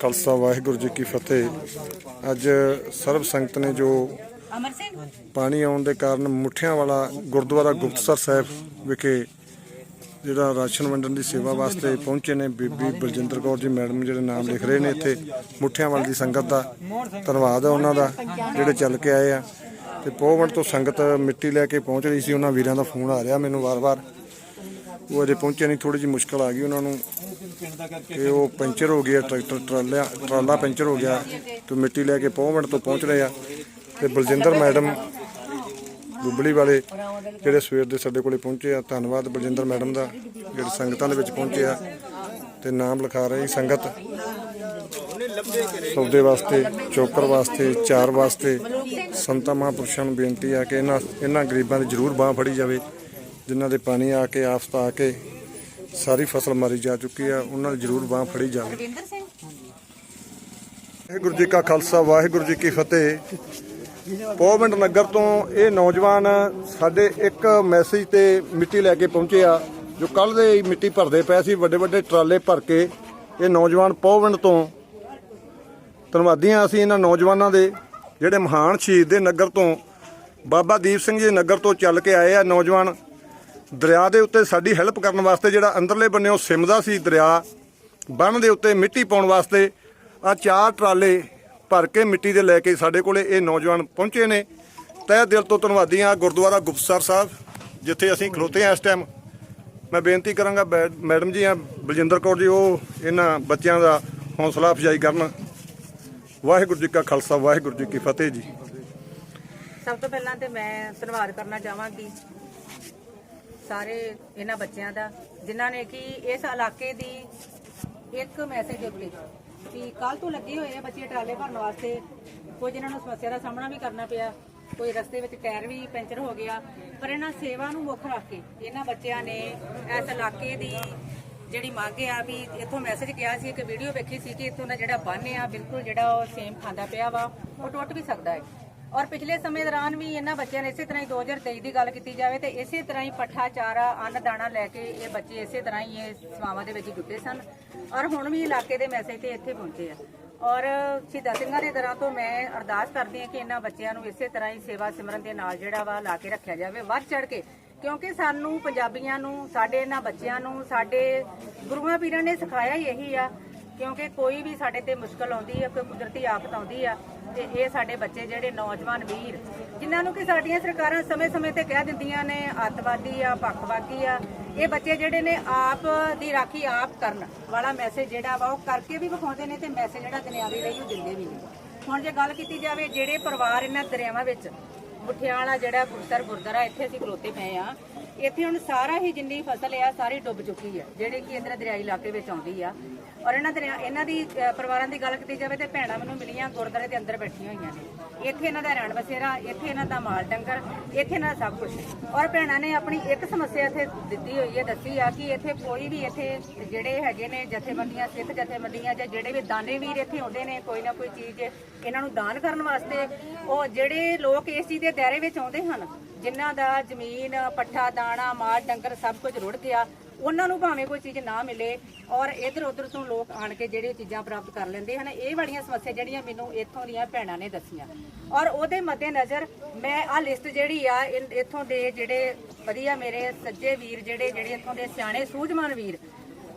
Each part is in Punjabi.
ਖਾਲਸਾ ਵਾਹਿਗੁਰੂ ਜੀ ਕੀ ਫਤਿਹ। ਅੱਜ ਸਰਬ ਸੰਗਤ ਨੇ ਜੋ ਪਾਣੀ ਆਉਣ ਦੇ ਕਾਰਨ ਮੁੱਠਿਆਂ ਵਾਲਾ ਗੁਰਦੁਆਰਾ ਗੁਪਤਸਰ ਸਾਹਿਬ ਵਿਖੇ ਜਿਹੜਾ ਰਾਸ਼ਨ ਵੰਡਣ ਦੀ ਸੇਵਾ ਵਾਸਤੇ ਪਹੁੰਚੇ ਨੇ ਬੀਬੀ ਬਲਜਿੰਦਰ ਕੌਰ ਜੀ ਮੈਡਮ ਜਿਹੜੇ ਨਾਮ ਲਿਖ ਰਹੇ ਨੇ ਇੱਥੇ। ਮੁੱਠਿਆਂ ਵਾਲ ਦੀ ਸੰਗਤ ਦਾ ਧੰਨਵਾਦ ਹੈ ਉਹਨਾਂ ਦਾ ਜਿਹੜੇ ਚੱਲ ਕੇ ਆਏ ਆ। ਤੇ ਪੋਵਣ ਤੋਂ ਸੰਗਤ ਮਿੱਟੀ ਲੈ ਕੇ ਪਹੁੰਚ ਰਹੀ ਸੀ ਉਹਨਾਂ ਵੀਰਾਂ ਦਾ ਫੋਨ ਆ ਰਿਹਾ ਮੈਨੂੰ ਵਾਰ-ਵਾਰ। ਉਹ ਅਜੇ ਪਹੁੰਚੇ ਨਹੀਂ ਥੋੜੀ ਜਿਹੀ ਮੁਸ਼ਕਲ ਆ ਗਈ ਉਹਨਾਂ ਨੂੰ। ਕਿ ਉਹ ਪੈਂਚਰ ਹੋ ਗਿਆ, ਟਰੈਕਟਰ ਟਰਾਲਾ ਟਰਾਲਾ ਪੈਂਚਰ ਹੋ ਗਿਆ, ਤੇ ਮਿੱਟੀ ਲੈ ਕੇ ਪੋਵਣ ਤੋਂ ਪਹੁੰਚ ਰਹੇ ਆ। ਤੇ ਬਲਜਿੰਦਰ ਮੈਡਮ ਗੁੱਬਲੀ ਵਾਲੇ, ਜਿਹੜੇ ਸਵੇਰ ਦੇ ਸਾਡੇ ਕੋਲੇ ਪਹੁੰਚੇ ਆ, ਧੰਨਵਾਦ ਬਲਜਿੰਦਰ ਮੈਡਮ ਦਾ, ਜਿਹੜੇ ਸੰਗਤਾਂ ਦੇ ਵਿੱਚ ਪਹੁੰਚੇ ਆ, ਤੇ ਨਾਮ ਲਿਖਾ ਰਹੀ ਸੰਗਤ। ਸੌਦੇ ਵਾਸਤੇ, ਚੋਕਰ ਵਾਸਤੇ, ਚਾਰ ਵਾਸਤੇ ਸੰਤਾਂ ਮਹਾਂਪੁਰਸ਼ਾਂ ਨੂੰ ਬੇਨਤੀ ਆ ਕਿ ਇਹਨਾਂ ਇਹਨਾਂ ਗਰੀਬਾਂ ਦੀ ਜ਼ਰੂਰ ਬਾਹ ਫੜੀ ਜਾਵੇ। ਜਿਨ੍ਹਾਂ ਦੇ ਪਾਣੀ ਆ ਕੇ ਆਫਤ ਆ ਕੇ ਸਾਰੀ ਫਸਲ ਮਾਰੀ ਜਾ ਚੁੱਕੀ ਆ ਉਹਨਾਂ ਦੀ ਜ਼ਰੂਰ ਬਾਹ ਫੜੀ ਜਾਵੇ। ਵਾਹਿਗੁਰੂ ਜੀ ਕਾ ਖਾਲਸਾ ਵਾਹਿਗੁਰੂ ਜੀ ਕੀ ਫਤਿਹ। ਪੋਵਿੰਡ ਨਗਰ ਤੋਂ ਇਹ ਨੌਜਵਾਨ ਸਾਡੇ ਇੱਕ ਮੈਸੇਜ ਤੇ ਮਿੱਟੀ ਲੈ ਕੇ ਪਹੁੰਚੇ ਆ ਜੋ ਕੱਲ ਦੇ ਮਿੱਟੀ ਭਰਦੇ ਪਏ ਸੀ ਵੱਡੇ ਵੱਡੇ ਟਰਾਲੇ ਭਰ ਕੇ ਇਹ ਨੌਜਵਾਨ ਪੋਵਿੰਡ ਤੋਂ ਧੰਨਵਾਦੀ ਹਾਂ ਅਸੀਂ ਇਹਨਾਂ ਨੌਜਵਾਨਾਂ ਦੇ ਜਿਹੜੇ ਮਹਾਨ ਸ਼ਹੀਦ ਦੇ ਨਗਰ ਤੋਂ ਬਾਬਾ ਦੀਪ ਸਿੰਘ ਜੀ ਨਗਰ ਤੋਂ ਚੱਲ ਕੇ ਆਏ ਆ ਨੌਜਵਾਨ। ਦਰਿਆ ਦੇ ਉੱਤੇ ਸਾਡੀ ਹੈਲਪ ਕਰਨ ਵਾਸਤੇ ਜਿਹੜਾ ਅੰਦਰਲੇ ਬੰਨਿਓ ਸਿਮਦਾ ਸੀ ਦਰਿਆ, ਬੰਨ ਦੇ ਉੱਤੇ ਮਿੱਟੀ ਪਾਉਣ ਵਾਸਤੇ ਆ ਚਾਰ ਟਰਾਲੇ ਭਰ ਕੇ ਮਿੱਟੀ ਦੇ ਲੈ ਕੇ ਸਾਡੇ ਕੋਲੇ ਇਹ ਨੌਜਵਾਨ ਪਹੁੰਚੇ ਨੇ। ਤਹਿ ਦਿਲ ਤੋਂ ਧੰਨਵਾਦੀ ਹਾਂ ਗੁਰਦੁਆਰਾ ਗੁਪਤਸਰ ਸਾਹਿਬ, ਜਿੱਥੇ ਅਸੀਂ ਖਲੋਤੇ ਹਾਂ ਇਸ ਟਾਈਮ ਮੈਂ ਬੇਨਤੀ ਕਰਾਂਗਾ ਬੈ- ਮੈਡਮ ਜੀ ਆ ਬਲਜਿੰਦਰ ਕੌਰ ਜੀ, ਉਹ ਇਹਨਾਂ ਬੱਚਿਆਂ ਦਾ ਹੌਸਲਾ ਅਫਜ਼ਾਈ ਕਰਨ। ਵਾਹਿਗੁਰੂ ਜੀ ਕਾ ਖਾਲਸਾ, ਵਾਹਿਗੁਰੂ ਜੀ ਕੀ ਫਤਿਹ ਜੀ। ਸਭ ਤੋਂ ਪਹਿਲਾਂ ਤੇ ਮੈਂ ਧੰਨਵਾਦ ਕਰਨਾ ਚਾਹਾਂਗੀ ਸਾਰੇ ਇਹਨਾਂ ਬੱਚਿਆਂ ਦਾ, ਜਿਨ੍ਹਾਂ ਨੇ ਕਿ ਇਸ ਇਲਾਕੇ ਦੀ ਇੱਕ ਮੈਸੇਜ ਦੇ ਕਿ ਕੱਲ ਤੋਂ ਲੱਗੇ ਹੋਏ ਆ ਬੱਚੇ ਟਰਾਲੇ ਭਰਨ ਵਾਸਤੇ। ਕੁਝ ਇਹਨਾਂ ਨੂੰ ਸਮੱਸਿਆ ਦਾ ਸਾਹਮਣਾ ਵੀ ਕਰਨਾ ਪਿਆ, ਕੋਈ ਰਸਤੇ ਵਿੱਚ ਟਾਇਰ ਵੀ ਪੈਂਚਰ ਹੋ ਗਿਆ, ਪਰ ਇਹਨਾਂ ਸੇਵਾ ਨੂੰ ਮੁੱਖ ਰੱਖ ਕੇ ਇਹਨਾਂ ਬੱਚਿਆਂ ਨੇ ਇਸ ਇਲਾਕੇ ਦੀ ਜਿਹੜੀ ਮੰਗ ਆ ਵੀ ਇੱਥੋਂ ਮੈਸੇਜ ਗਿਆ ਸੀ, ਇੱਕ ਵੀਡੀਓ ਵੇਖੀ ਸੀ ਕਿ ਇੱਥੋਂ ਦਾ ਜਿਹੜਾ ਬੰਨ ਆ, ਬਿਲਕੁਲ ਜਿਹੜਾ ਉਹ ਸੇਮ ਖਾਂਦਾ ਪਿਆ ਵਾ, ਉਹ ਟੁੱਟ ਵੀ ਸਕਦਾ ਹੈ। ਔਰ ਪਿਛਲੇ ਸਮੇਂ ਦੌਰਾਨ ਵੀ ਇਹਨਾਂ ਬੱਚਿਆਂ ਨੇ ਇਸੇ ਤਰ੍ਹਾਂ ਹੀ 2023 ਦੀ ਗੱਲ ਕੀਤੀ ਜਾਵੇ ਤੇ ਇਸੇ ਤਰ੍ਹਾਂ ਹੀ ਪੱਠਾ ਚਾਰਾ ਅੰਨ ਦਾਣਾ ਲੈ ਕੇ ਇਹ ਬੱਚੇ ਇਸੇ ਤਰ੍ਹਾਂ ਹੀ ਇਹ ਸੇਵਾਵਾਂ ਦੇ ਵਿੱਚ ਜੁੱਟੇ ਸਨ। ਔਰ ਹੁਣ ਵੀ ਇਲਾਕੇ ਦੇ ਮੈਸੇਜ ਤੇ ਇੱਥੇ ਪਹੁੰਚੇ ਆ। ਔਰ ਸ਼ਹੀਦਾਂ ਸਿੰਘਾਂ ਦੇ ਦਰਾਂ ਤੋਂ ਮੈਂ ਅਰਦਾਸ ਕਰਦੀ ਹਾਂ ਕਿ ਇਹਨਾਂ ਬੱਚਿਆਂ ਨੂੰ ਇਸੇ ਤਰ੍ਹਾਂ ਹੀ ਸੇਵਾ ਸਿਮਰਨ ਦੇ ਨਾਲ ਜਿਹੜਾ ਵਾ ਲਾ ਕੇ ਰੱਖਿਆ ਜਾਵੇ ਵੱਧ ਚੜ ਕੇ। ਕਿਉਂਕਿ ਸਾਨੂੰ ਪੰਜਾਬੀਆਂ ਨੂੰ, ਸਾਡੇ ਇਹਨਾਂ ਬੱਚਿਆਂ ਨੂੰ, ਸਾਡੇ ਗੁਰੂਆਂ ਪੀਰਾਂ ਨੇ ਸਿਖਾਇਆ ਹੀ ਇਹੀ ਆ। ਕਿਉਂਕਿ ਕੋਈ ਵੀ ਸਾਡੇ ਤੇ ਮੁਸ਼ਕਲ ਆਉਂਦੀ ਹੈ ਕੋਈ ਕੁਦਰਤੀ ਆਫਤ ਆਉਂਦੀ ਆ ਤੇ ਇਹ ਸਾਡੇ ਬੱਚੇ ਜਿਹੜੇ ਨੌਜਵਾਨ ਵੀਰ, ਜਿਨ੍ਹਾਂ ਨੂੰ ਕਿ ਸਾਡੀਆਂ ਸਰਕਾਰਾਂ ਸਮੇਂ-ਸਮੇਂ ਤੇ ਕਹਿ ਦਿੰਦੀਆਂ ਨੇ ਅੱਤਵਾਦੀ ਆ, ਪੱਖਵਾਦੀ ਆ, ਇਹ ਬੱਚੇ ਜਿਹੜੇ ਨੇ ਆਪ ਦੀ ਰਾਖੀ ਆਪ ਕਰਨ ਵਾਲਾ ਮੈਸੇਜ ਜਿਹੜਾ ਵਾ ਉਹ ਕਰਕੇ ਵੀ ਵਿਖਾਉਂਦੇ ਨੇ ਤੇ ਮੈਸੇਜ ਜਿਹੜਾ ਦੁਨਿਆਵੀ ਰਹੀ ਉਹ ਦਿੰਦੇ ਵੀ ਨੇ। ਹੁਣ ਜੇ ਗੱਲ ਕੀਤੀ ਜਾਵੇ ਜਿਹੜੇ ਪਰਿਵਾਰ ਇਹਨਾਂ ਦਰਿਆਵਾਂ ਵਿੱਚ ਮੁੱਠਿਆਂ ਵਾਲਾ ਜਿਹੜਾ ਗੁਰਸਰ ਗੁਰਦੁਆਰਾ ਇੱਥੇ ਅਸੀਂ ਖਲੋਤੇ ਪਏ ਆ, ਇੱਥੇ ਹੁਣ ਸਾਰਾ ਹੀ ਜਿੰਨੀ ਫਸਲ ਆ, ਸਾਰੀ ਡੁੱਬ ਚੁੱਕੀ ਆ, ਜਿਹੜੇ ਕਿ ਇੰਦਰ ਦਰਿਆਈ ਇਲਾਕੇ ਵਿੱਚ ਆਉਂਦੀ ਆ। ਔਰ ਇਹਨਾਂ ਦੇ ਇਹਨਾਂ ਦੀ ਪਰਿਵਾਰਾਂ ਦੀ ਗੱਲ ਕੀਤੀ ਜਾਵੇ ਤੇ ਭੈਣਾਂ ਮੈਨੂੰ ਮਿਲੀਆਂ, ਗੁਰਦੁਆਰੇ ਦੇ ਅੰਦਰ ਬੈਠੀਆਂ ਹੋਈਆਂ ਨੇ। ਇੱਥੇ ਇਹਨਾਂ ਦਾ ਰਹਿਣ ਬਸੇਰਾ, ਇੱਥੇ ਇਹਨਾਂ ਦਾ ਮਾਲ ਡੰਗਰ, ਇੱਥੇ ਇਹਨਾਂ ਦਾ ਸਭ ਕੁਝ ਔਰ ਭੈਣਾਂ ਨੇ ਆਪਣੀ ਇੱਕ ਸਮੱਸਿਆ ਇੱਥੇ ਦਿੱਤੀ ਹੋਈ ਹੈ, ਦੱਸੀ ਆ ਕਿ ਇੱਥੇ ਕੋਈ ਵੀ ਇੱਥੇ ਜਿਹੜੇ ਹੈਗੇ ਨੇ ਜਥੇਬੰਦੀਆਂ, ਸਿੱਖ ਜਥੇਬੰਦੀਆਂ ਜਾਂ ਜਿਹੜੇ ਵੀ ਦਾਨੇ ਵੀਰ ਇੱਥੇ ਆਉਂਦੇ ਨੇ, ਕੋਈ ਨਾ ਕੋਈ ਚੀਜ਼ ਇਹਨਾਂ ਨੂੰ ਦਾਨ ਕਰਨ ਵਾਸਤੇ, ਉਹ ਜਿਹੜੇ ਲੋਕ ਇਸ ਚੀਜ਼ ਦੇ ਦਾਇਰੇ ਵਿੱਚ ਆਉਂਦੇ ਹਨ, ਜਿਨ੍ਹਾਂ ਦਾ ਜ਼ਮੀਨ, ਪੱਠਾ, ਦਾਣਾ, ਮਾਲ, ਡੰਗਰ ਸਭ ਕੁਝ ਰੁੜ ਗਿਆ ਉਹਨਾਂ ਨੂੰ ਭਾਵੇਂ ਕੋਈ ਚੀਜ਼ ਨਾ ਮਿਲੇ ਔਰ ਇਧਰ ਉਧਰ ਤੋਂ ਲੋਕ ਆਣ ਕੇ ਜਿਹੜੀਆਂ ਚੀਜ਼ਾਂ ਪ੍ਰਾਪਤ ਕਰ ਲੈਂਦੇ ਹਨ, ਇਹ ਵਾਲੀਆਂ ਸਮੱਸਿਆ ਜਿਹੜੀਆਂ ਮੈਨੂੰ ਇੱਥੋਂ ਦੀਆਂ ਭੈਣਾਂ ਨੇ ਦੱਸੀਆਂ। ਔਰ ਉਹਦੇ ਮੱਦੇਨਜ਼ਰ ਮੈਂ ਆ ਲਿਸਟ ਜਿਹੜੀ ਆ ਇੱਥੋਂ ਦੇ ਜਿਹੜੇ ਵਧੀਆ ਮੇਰੇ ਸੱਜੇ ਵੀਰ, ਜਿਹੜੇ ਜਿਹੜੇ ਇੱਥੋਂ ਦੇ ਸਿਆਣੇ ਸੂਝਵਾਨ ਵੀਰ,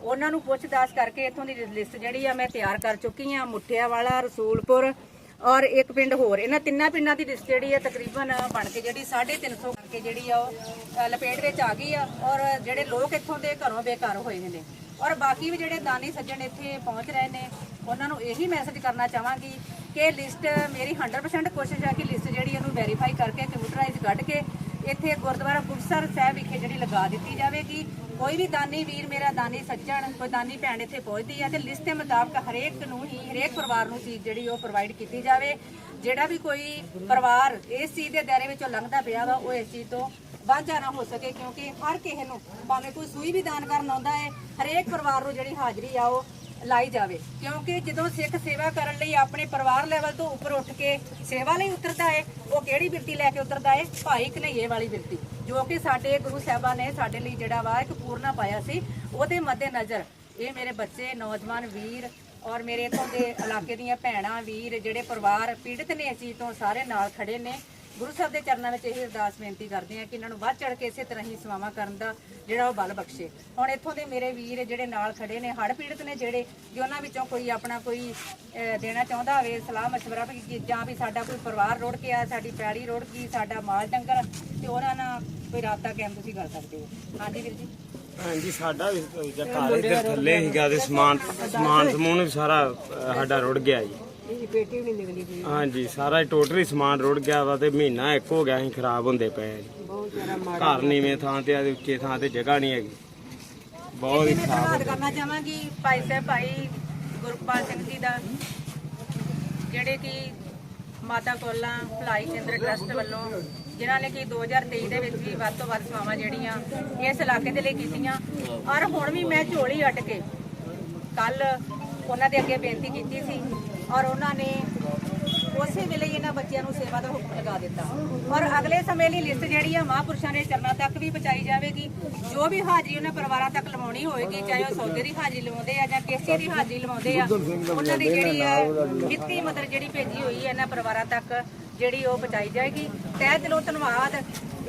ਉਹਨਾਂ ਨੂੰ ਪੁੱਛ-ਦੱਸ ਕਰਕੇ ਇੱਥੋਂ ਦੀ ਲਿਸਟ ਜਿਹੜੀ ਆ ਮੈਂ ਤਿਆਰ ਕਰ ਚੁੱਕੀ ਆ ਮੁੱਠਿਆ ਵਾਲਾ ਰਸੂਲਪੁਰ ਔਰ ਇੱਕ ਪਿੰਡ ਹੋਰ। ਇਹਨਾਂ ਤਿੰਨਾਂ ਪਿੰਡਾਂ ਦੀ ਲਿਸਟ ਜਿਹੜੀ ਆ ਤਕਰੀਬਨ ਬਣ ਕੇ ਜਿਹੜੀ 350 ਕਰਕੇ ਜਿਹੜੀ ਆ ਉਹ ਲਪੇਟ ਵਿੱਚ ਆ ਗਈ ਆ ਔਰ ਜਿਹੜੇ ਲੋਕ ਇੱਥੋਂ ਦੇ ਘਰੋਂ ਬੇਘਰ ਹੋਏ ਨੇ। ਔਰ ਬਾਕੀ ਵੀ ਜਿਹੜੇ ਦਾਨੀ ਸੱਜਣ ਇੱਥੇ ਪਹੁੰਚ ਰਹੇ ਨੇ, ਉਹਨਾਂ ਨੂੰ ਇਹੀ ਮੈਸੇਜ ਕਰਨਾ ਚਾਹਾਂਗੀ ਕਿ ਲਿਸਟ ਮੇਰੀ 100% ਕੋਸ਼ਿਸ਼ ਹੈ ਕਿ ਲਿਸਟ ਜਿਹੜੀ ਇਹਨੂੰ ਵੈਰੀਫਾਈ ਕਰਕੇ ਕੰਪਿਊਟਰਾਈਜ਼ ਕੱਢ ਕੇ ਇੱਥੇ ਗੁਰਦੁਆਰਾ ਗੁਰਸਰ ਸਾਹਿਬ ਵਿਖੇ ਜਿਹੜੀ ਲਗਾ ਦਿੱਤੀ ਜਾਵੇਗੀ। ਕੋਈ ਵੀ ਦਾਨੀ ਵੀਰ ਮੇਰਾ ਦਾਨੀ ਸੱਜਣ, ਕੋਈ ਦਾਨੀ ਭੈਣ ਇੱਥੇ ਪਹੁੰਚਦੀ ਹੈ ਤੇ ਲਿਸਟ ਦੇ ਮੁਤਾਬਕ ਹਰੇਕ ਨੂੰ ਹੀ, ਹਰੇਕ ਪਰਿਵਾਰ ਨੂੰ ਚੀਜ਼ ਜਿਹੜੀ ਉਹ ਪ੍ਰੋਵਾਈਡ ਕੀਤੀ ਜਾਵੇ। ਜਿਹੜਾ ਵੀ ਕੋਈ ਪਰਿਵਾਰ ਇਸ ਚੀਜ਼ ਦੇ ਦਾਇਰੇ ਵਿੱਚੋਂ ਲੰਘਦਾ ਪਿਆ ਵਾ, ਉਹ ਇਸ ਚੀਜ਼ ਤੋਂ ਵਾਂਝਾ ਨਾ ਹੋ ਸਕੇ, ਕਿਉਂਕਿ ਹਰ ਕਿਸੇ ਨੂੰ ਭਾਵੇਂ ਕੋਈ ਸੂਈ ਵੀ ਦਾਨ ਕਰਨ ਆਉਂਦਾ ਹੈ ਹਰੇਕ ਪਰਿਵਾਰ ਨੂੰ ਜਿਹੜੀ ਹਾਜ਼ਰੀ ਆ ਉਹ ਲਾਈ ਜਾਵੇ। ਕਿਉਂਕਿ ਜਦੋਂ ਸਿੱਖ ਸੇਵਾ ਕਰਨ ਲਈ ਆਪਣੇ ਪਰਿਵਾਰ ਲੈਵਲ ਤੋਂ ਉੱਪਰ ਉੱਠ ਕੇ ਸੇਵਾ ਲਈ ਉਤਰਦਾ ਹੈ ਉਹ ਕਿਹੜੀ ਬਿਰਤੀ ਲੈ ਕੇ ਉਤਰਦਾ ਹੈ ਭਾਈ ਕਨਈਏ ਵਾਲੀ ਬਿਰਤੀ, ਜੋ ਕਿ ਸਾਡੇ ਗੁਰੂ ਸਾਹਿਬਾਨ ਨੇ ਸਾਡੇ ਲਈ ਜਿਹੜਾ ਵਾ ਇੱਕ ਪੂਰਨਾ ਪਾਇਆ ਸੀ, ਉਹਦੇ ਮੱਦੇ ਨਜ਼ਰ ਇਹ ਮੇਰੇ ਬੱਚੇ, ਨੌਜਵਾਨ ਵੀਰ ਔਰ ਮੇਰੇ ਇੱਥੋਂ ਦੇ ਇਲਾਕੇ ਦੀਆਂ ਭੈਣਾਂ, ਵੀਰ ਜਿਹੜੇ ਪਰਿਵਾਰ ਪੀੜਤ ਨੇ ਇਸ ਚੀਜ਼ ਤੋਂ ਸਾਰੇ ਨਾਲ ਖੜੇ ਨੇ। ਗੁਰੂ ਸਾਹਿਬ ਦੇ ਚਰਨਾਂ ਵਿੱਚ ਇਹ ਅਰਦਾਸ ਬੇਨਤੀ ਕਰਦੇ ਆ ਕਿ ਇਹਨਾਂ ਨੂੰ ਵੱਧ ਚੜ ਕੇ ਇਸੇ ਤਰ੍ਹਾਂ ਹੀ ਸੇਵਾਵਾਂ ਕਰਨ ਦਾ ਜਿਹੜਾ ਉਹ ਬਲ ਬਖਸ਼ੇ। ਹੁਣ ਇੱਥੋਂ ਦੇ ਮੇਰੇ ਵੀਰ ਜਿਹੜੇ ਨਾਲ ਖੜੇ ਨੇ, ਹੜ੍ਹ ਪੀੜਤ ਨੇ ਜਿਹੜੇ, ਜੇ ਉਹਨਾਂ ਵਿੱਚੋਂ ਕੋਈ ਆਪਣਾ ਕੋਈ ਦੇਣਾ ਚਾਹੁੰਦਾ ਹੋਵੇ, ਸਲਾਹ ਮਸ਼ਵਰਾ ਵੀ ਕਿ ਜਾਂ ਵੀ ਸਾਡਾ ਕੋਈ ਪਰਿਵਾਰ ਰੁੜ ਆ ਸਾਡੀ ਪੈੜੀ ਰੁੜ ਗਈ, ਸਾਡਾ ਮਾਲ ਡੰਗਰ, ਤੇ ਉਹਨਾਂ ਨਾਲ ਕੋਈ ਰਾਬਤਾ ਕਾਇਮ ਤੁਸੀਂ ਕਰ ਸਕਦੇ ਹੋ। ਹਾਂਜੀ ਵੀਰ ਜੀ। ਹਾਂਜੀ ਸਾਡਾ ਵੀ ਜਾਂ ਘਰ ਇੱਧਰ ਥੱਲੇ ਹੀਗਾ ਤੇ ਸਮਾਨ ਸਮਾਨ ਸਮੂਨ ਵੀ ਸਾਰਾ ਸਾਡਾ ਰੁੜ ਗਿਆ ਜੀ। ਇਹ ਪੇਟੀ ਵੀ ਨਹੀਂ ਨਿਕਲੀ ਪਈ। ਹਾਂਜੀ ਸਾਰਾ ਟੋਟਲੀ ਸਮਾਨ ਰੁੜ ਗਿਆ ਵਾ ਤੇ ਮਹੀਨਾ ਇੱਕ ਹੋ ਗਿਆ ਅਸੀਂ ਖਰਾਬ ਹੁੰਦੇ ਪਏ ਆ ਜੀ। ਬਹੁਤ ਜ਼ਿਆਦਾ ਘਰ ਨੀਵੇਂ ਥਾਂ ਤੇ ਆ ਤੇ ਉੱਚੇ ਥਾਂ ਤੇ ਜਗ੍ਹਾ ਨਹੀਂ ਹੈਗੀ। ਬਹੁਤ ਹੀ ਖਰਾਬ ਧੰਨਵਾਦ ਕਰਨਾ ਚਾਹਾਂਗੀ ਭਾਈ ਸਾਹਿਬ ਭਾਈ ਗੁਰਪਾਲ ਸਿੰਘ ਜੀ ਦਾ ਜਿਹੜੇ ਕਿ ਮਾਤਾ ਕੋਲਾ ਭਲਾਈ ਕੇਂਦਰ ਟਰਸਟ ਵੱਲੋਂ ਜਿਨ੍ਹਾਂ ਨੇ ਕਿ 2023 ਦੇ ਵਿੱਚ ਵੀ ਵੱਧ ਤੋਂ ਵੱਧ ਸੇਵਾਵਾਂ ਜਿਹੜੀਆਂ ਇਸ ਇਲਾਕੇ ਦੇ ਲਈ ਕੀਤੀਆਂ। ਔਰ ਹੁਣ ਵੀ ਮੈਂ ਝੋਲੀ ਅਟ ਕੇ ਕੱਲ ਉਹਨਾਂ ਦੇ ਅੱਗੇ ਬੇਨਤੀ ਕੀਤੀ ਸੀ ਔਰ ਉਹਨਾਂ ਨੇ ਉਸੇ ਵੇਲੇ ਇਹਨਾਂ ਬੱਚਿਆਂ ਨੂੰ ਸੇਵਾ ਦਾ ਹੁਕਮ ਲਗਾ ਦਿੱਤਾ। ਔਰ ਅਗਲੇ ਸਮੇਂ ਲਈ ਲਿਸਟ ਜਿਹੜੀ ਆ ਮਹਾਂਪੁਰਸ਼ਾਂ ਦੇ ਚਰਨਾਂ ਤੱਕ ਵੀ ਪਹੁੰਚਾਈ ਜਾਵੇਗੀ। ਜੋ ਵੀ ਹਾਜ਼ਰੀ ਉਹਨਾਂ ਪਰਿਵਾਰਾਂ ਤੱਕ ਲਵਾਉਣੀ ਹੋਏਗੀ, ਚਾਹੇ ਉਹ ਸੌਦੇ ਦੀ ਹਾਜ਼ਰੀ ਲਵਾਉਂਦੇ ਆ ਜਾਂ ਕਿਸੇ ਦੀ ਹਾਜ਼ਰੀ ਲਵਾਉਂਦੇ ਆ, ਉਹਨਾਂ ਦੀ ਜਿਹੜੀ ਆ ਵਿੱਤੀ ਮਦਦ ਜਿਹੜੀ ਭੇਜੀ ਹੋਈ ਹੈ ਇਹਨਾਂ ਪਰਿਵਾਰਾਂ ਤੱਕ ਜਿਹੜੀ ਉਹ ਪਹੁੰਚਾਈ ਜਾਏਗੀ। ਤਹਿ ਦਿਲੋਂ ਧੰਨਵਾਦ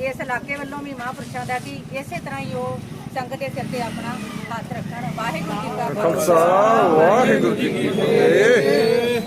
ਇਸ ਇਲਾਕੇ ਵੱਲੋਂ ਵੀ ਮਹਾਂਪੁਰਸ਼ਾਂ ਦਾ ਕਿ ਇਸੇ ਤਰ੍ਹਾਂ ਹੀ ਉਹ ਸੰਗਤ ਦੇ ਸਿਰ ਤੇ ਆਪਣਾ ਹੱਥ ਰੱਖਣ। ਵਾਹਿਗੁਰੂ ਜੀ ਕਾ ਖਾਲਸਾ। ਵਾਹਿਗੁਰੂ ਜੀ ਕੀ ਫਤਿਹ।